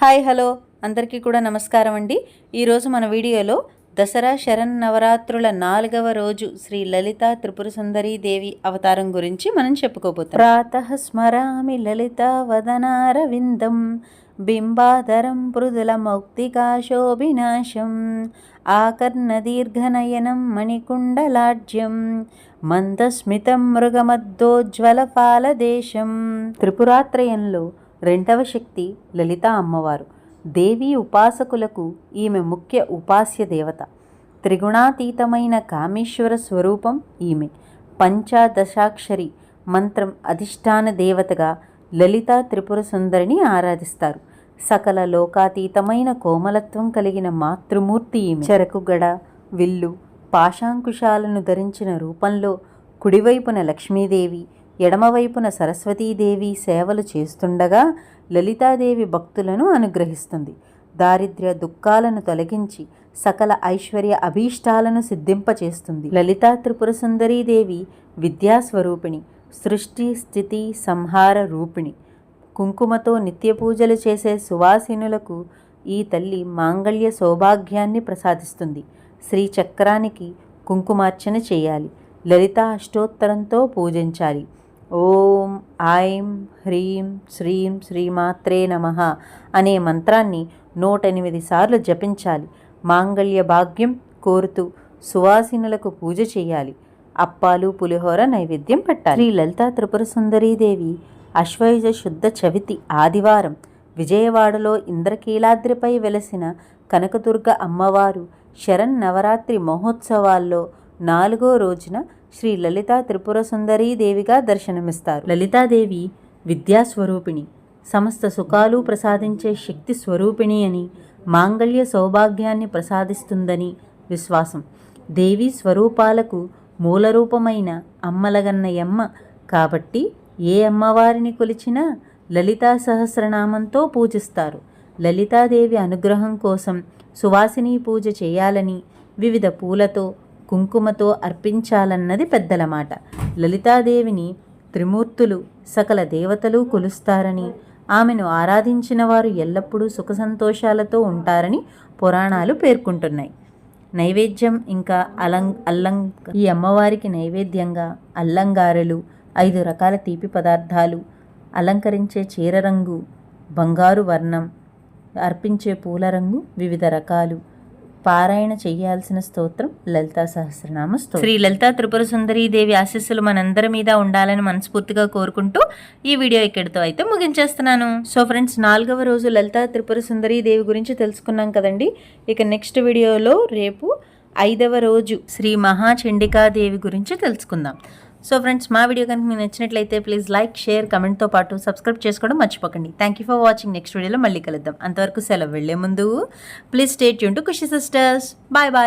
Hi hello. అందరికీ కూడా నమస్కారం అండి. ఈరోజు మన వీడియోలో దసరా శరన్నవరాత్రుల నాలుగవ రోజు శ్రీ లలిత త్రిపుర సుందరీ దేవి అవతారం గురించి మనం చెప్పుకోబోతాం. ప్రాత స్మరామి లలిత వదనారవిందం బింబాధరం మృదుల మౌక్తికాశోభినాశం ఆకర్ణదీర్ఘనయనం మణికుండలాడ్యం మందస్మితం మృగమద్దోజ్వలపాలదేశం త్రిపురాత్రయంలో రెండవ శక్తి లలిత అమ్మవారు. దేవీ ఉపాసకులకు ఈమె ముఖ్య ఉపాస్య దేవత. త్రిగుణాతీతమైన కామేశ్వర స్వరూపం ఈమె. పంచాదశాక్షరి మంత్రం అధిష్టాన దేవతగా లలిత త్రిపుర సుందరిని ఆరాధిస్తారు. సకల లోకాతీతమైన కోమలత్వం కలిగిన మాతృమూర్తి ఈమె. చెరకుగడ విల్లు పాశాంకుశాలను ధరించిన రూపంలో కుడివైపున లక్ష్మీదేవి ఎడమవైపున సరస్వతీదేవి సేవలు చేస్తుండగా లలితాదేవి భక్తులను అనుగ్రహిస్తుంది. దారిద్ర్య దుఃఖాలను తొలగించి సకల ఐశ్వర్య అభీష్టాలను సిద్ధింపచేస్తుంది. లలితా త్రిపుర సుందరీదేవి విద్యాస్వరూపిణి సృష్టి స్థితి సంహార రూపిణి. కుంకుమతో నిత్య పూజలు చేసే సువాసినులకు ఈ తల్లి మాంగళ్య సౌభాగ్యాన్ని ప్రసాదిస్తుంది. శ్రీచక్రానికి కుంకుమార్చన చేయాలి. లలిత అష్టోత్తరంతో పూజించాలి. ఓం ఐం హ్రీం శ్రీం శ్రీమాత్రే నమ అనే మంత్రాన్ని నూట ఎనిమిది సార్లు జపించాలి. మాంగళ్య భాగ్యం కోరుతూ సువాసినులకు పూజ చేయాలి. అప్పాలు పులిహోర నైవేద్యం పెట్టాలి. శ్రీ లలితా త్రిపుర సుందరీదేవి అశ్వయుజ శుద్ధ చవితి ఆదివారం విజయవాడలో ఇంద్రకీలాద్రిపై వెలసిన కనకదుర్గ అమ్మవారు శరణ్ నవరాత్రి మహోత్సవాల్లో నాలుగో రోజున శ్రీ లలితా త్రిపుర సుందరీ దేవిగా దర్శనమిస్తారు. లలితాదేవి విద్యాస్వరూపిణి సమస్త సుఖాలు ప్రసాదించే శక్తి స్వరూపిణి అని మాంగళ్య సౌభాగ్యాన్ని ప్రసాదిస్తుందని విశ్వాసం. దేవి స్వరూపాలకు మూలరూపమైన అమ్మలగన్నయమ్మ కాబట్టి ఏ అమ్మవారిని కొలిచినా లలితా సహస్రనామంతో పూజిస్తారు. లలితాదేవి అనుగ్రహం కోసం సువాసిని పూజ చేయాలని వివిధ పూలతో కుంకుమతో అర్పించాలన్నది పెద్దల మాట లలితాదేవిని త్రిమూర్తులు సకల దేవతలు కొలుస్తారని ఆమెను ఆరాధించిన వారు ఎల్లప్పుడూ సుఖ సంతోషాలతో ఉంటారని పురాణాలు పేర్కొంటున్నాయి. నైవేద్యం ఇంకా అలం అల్లం ఈ అమ్మవారికి నైవేద్యంగా అల్లంగారెలు ఐదు రకాల తీపి పదార్థాలు అలంకరించే చీర రంగు బంగారు వర్ణం అర్పించే పూల రంగు వివిధ రకాలు పారాయణ చేయాల్సిన స్తోత్రం లలితా సహస్రనామ స్తోత్రం. శ్రీ లలితా త్రిపుర సుందరీ దేవి ఆశీస్సులు మనందరి మీద ఉండాలని మనస్ఫూర్తిగా కోరుకుంటూ ఈ వీడియో ఇక్కడితో అయితే ముగించేస్తున్నాను. సో ఫ్రెండ్స్ నాలుగవ రోజు లలితా త్రిపుర సుందరీ దేవి గురించి తెలుసుకున్నాం కదండి. ఇక నెక్స్ట్ వీడియోలో రేపు ఐదవ రోజు శ్రీ మహాచండికాదేవి గురించి తెలుసుకుందాం. సో ఫ్రెండ్స్ మా వీడియో కనుక మీకు నచ్చినట్లయితే ప్లీజ్ లైక్ షేర్ కమెంట్తో పాటు సబ్స్క్రైబ్ చేసుకోవడం మర్చిపోకండి. Thank you for watching next వీడియోలో మళ్ళీ కలుద్దాం. అంతవరకు సెలవు వెళ్ళే ముందు please stay Yoon to Khushi sisters bye bye